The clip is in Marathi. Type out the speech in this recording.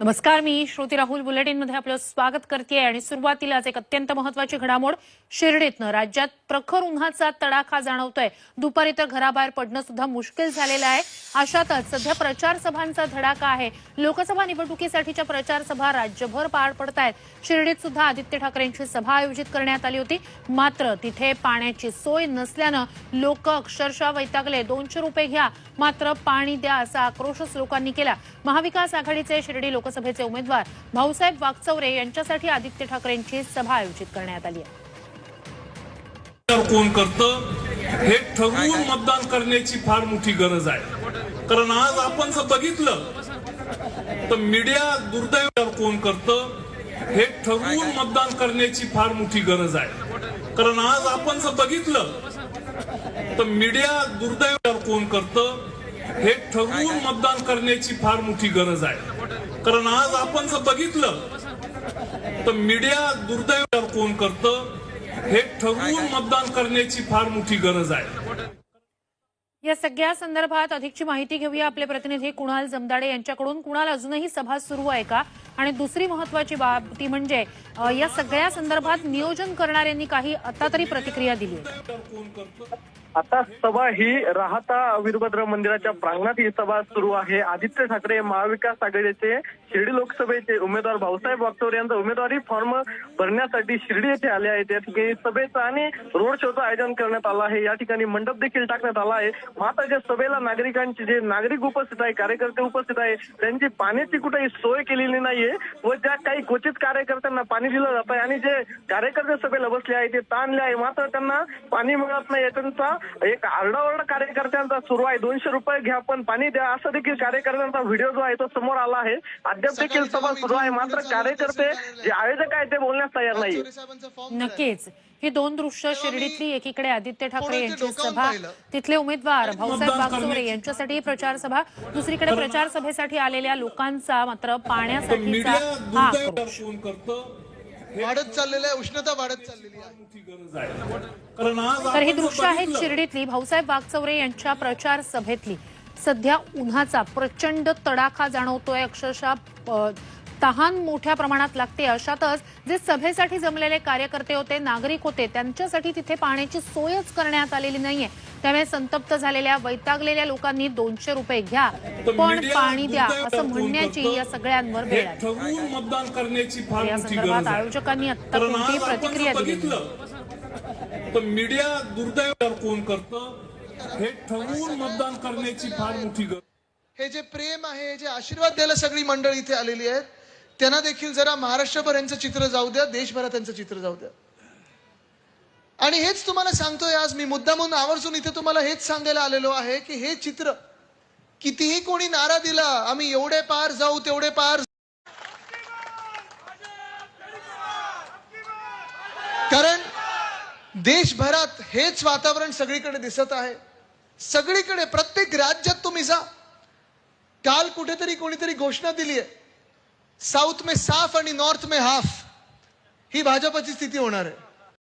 नमस्कार मी श्रुती राहुल बुलेटिनमध्ये आपलं स्वागत करते आणि सुरुवातीलाच एक अत्यंत महत्वाची घडामोड शिर्डीतनं राज्यात प्रखर उन्हाचा तडाखा जाणवतोय. दुपारी तर घराबाहेर पडणं सुद्धा मुश्किल झालेलं आहे. अशातच सध्या प्रचार सभांचा धडाका आहे. लोकसभा निवडणुकीसाठीच्या प्रचार सभा राज्यभर पार पडत आहेत. शिर्डीत सुद्धा आदित्य ठाकरेंची सभा आयोजित करण्यात आली होती. मात्र तिथे पाण्याची सोय नसल्यानं लोक अक्षरशः वैतागले. दोनशे रुपये घ्या मात्र पाणी द्या असा आक्रोशच लोकांनी केला. महाविकास आघाडीचे शिर्डी लोकसभेचे उमेदवार भाऊसाहेब वागचौरे यांच्यासाठी आदित्य ठाकरेंची सभा आयोजित करण्यात आली आहे. कोण करतं? हे ठरवून मतदान करण्याची फार मोठी गरज आहे. कारण आज आपण जर बघितलं तर मीडिया दुर्दैव कोण करतं? हे ठरवून मतदान करण्याची फार मोठी गरज आहे. कारण आज आपण जर बघितलं तर मीडिया दुर्दैव कोण करतं? हे ठरवून मतदान करण्याची फार मोठी गरज आहे. कारण आज आपण जर बघितलं तर मीडिया दुर्दैव कोण करतं हे ठरवून मतदान करण्याची फार मोठी गरज आहे. या सगळ्या संदर्भात अधिकची माहिती घेऊया. आपले प्रतिनिधी कुणाल जमदाडे यांच्याकडून. कुणाल अजूनही सभा सुरू आहे का? आणि दुसरी महत्वाची बाब ती म्हणजे या सगळ्या संदर्भात नियोजन करणाऱ्यांनी काही आता तरी प्रतिक्रिया दिली आता सभा ही राहता वीरभद्र मंदिराच्या प्रांगणात ही सभा सुरू आहे. आदित्य ठाकरे महाविकास आघाडीचे शिर्डी लोकसभेचे उमेदवार भाऊसाहेब वागचौरे यांचा उमेदवारी फॉर्म भरण्यासाठी शिर्डी येथे आले आहेत. या ठिकाणी सभेचं आणि रोड शोचं आयोजन करण्यात आलं आहे. या ठिकाणी मंडप देखील टाकण्यात आला आहे. मात्र ज्या सभेला नागरिकांचे जे नागरिक उपस्थित आहे कार्यकर्ते उपस्थित आहे त्यांची पाण्याची कुठेही सोय केलेली नाही नाहीये. व ज्या काही क्वचित कार्यकर्त्यांना पाणी दिलं जात आहे आणि जे कार्यकर्ते सभेला बसले आहे ते ताणले आहे मात्र त्यांना पाणी मिळत नाही. त्यांचा एक आरडाओरडा कार्यकर्त्यांचा सुरू आहे. दोनशे रुपये घ्या पण पाणी द्या असं देखील कार्यकर्त्यांचा व्हिडिओ जो आहे तो समोर आला आहे. अद्याप देखील सभा सुरू आहे. मात्र कार्यकर्ते जे आयोजक आहेत ते बोलण्यास तयार नाही नक्कीच. ही दोन दृश्य शिर्डीतली एकीकडे आदित्य ठाकरे यांची सभा तिथले उमेदवार भाऊसाहेब वागचौरे यांच्यासाठी प्रचार सभा दुसरीकडे प्रचार सभेसाठी आलेल्या लोकांचा मात्र तर पाण्यासाठीचा हा वाढत चाललेलं आहे उष्णता वाढत चाललेली आहे. तर ही दृश्य आहेत शिर्डीतली भाऊसाहेब वागचौरे यांच्या प्रचार सभेतली. सध्या उन्हाचा प्रचंड तडाखा जाणवतोय अक्षरशः तहान मोठ्या प्रमाणात लागते. अशातच जे सभेसाठी जमलेले कार्यकर्ते होते नागरिक होते त्यांच्यासाठी तिथे पाण्याची सोयच करण्यात आलेली नाहीये. त्यामुळे संतप्त झालेल्या वैतागलेल्या लोकांनी दोनशे रुपये घ्या पण पाणी द्या असं म्हणण्याची या सगळ्यांवर वेळ मतदान करण्याची फार या मोठी संदर्भात आयोजकांनी आता आपण प्रतिक्रिया दिली तर मीडिया दुर्दैव कोण करतं. हे ठरवून मतदान करण्याची फार मोठी गरज हे जे प्रेम आहे हे जे आशीर्वाद द्यायला सगळी मंडळी इथे आलेली आहेत त्यांना देखील जरा महाराष्ट्रभर यांचं चित्र जाऊ द्या देशभरात त्यांचं चित्र जाऊ द्या. आणि हेच तुम्हाला सांगतोय आज मी मुद्दामून म्हणून आवर्जून इथे तुम्हाला हेच सांगायला आलेलो आहे की हे चित्र कितीही कोणी नारा दिला आम्ही एवढे पार जाऊ तेवढे पार कारण देशभरात हेच वातावरण सगळीकडे दिसत आहे. सगळीकडे प्रत्येक राज्यात तुम्ही जा. काल कुठेतरी कोणीतरी घोषणा दिली आहे साऊथ में साफ आणि नॉर्थ में हाफ ही भाजपची स्थिती होणार आहे.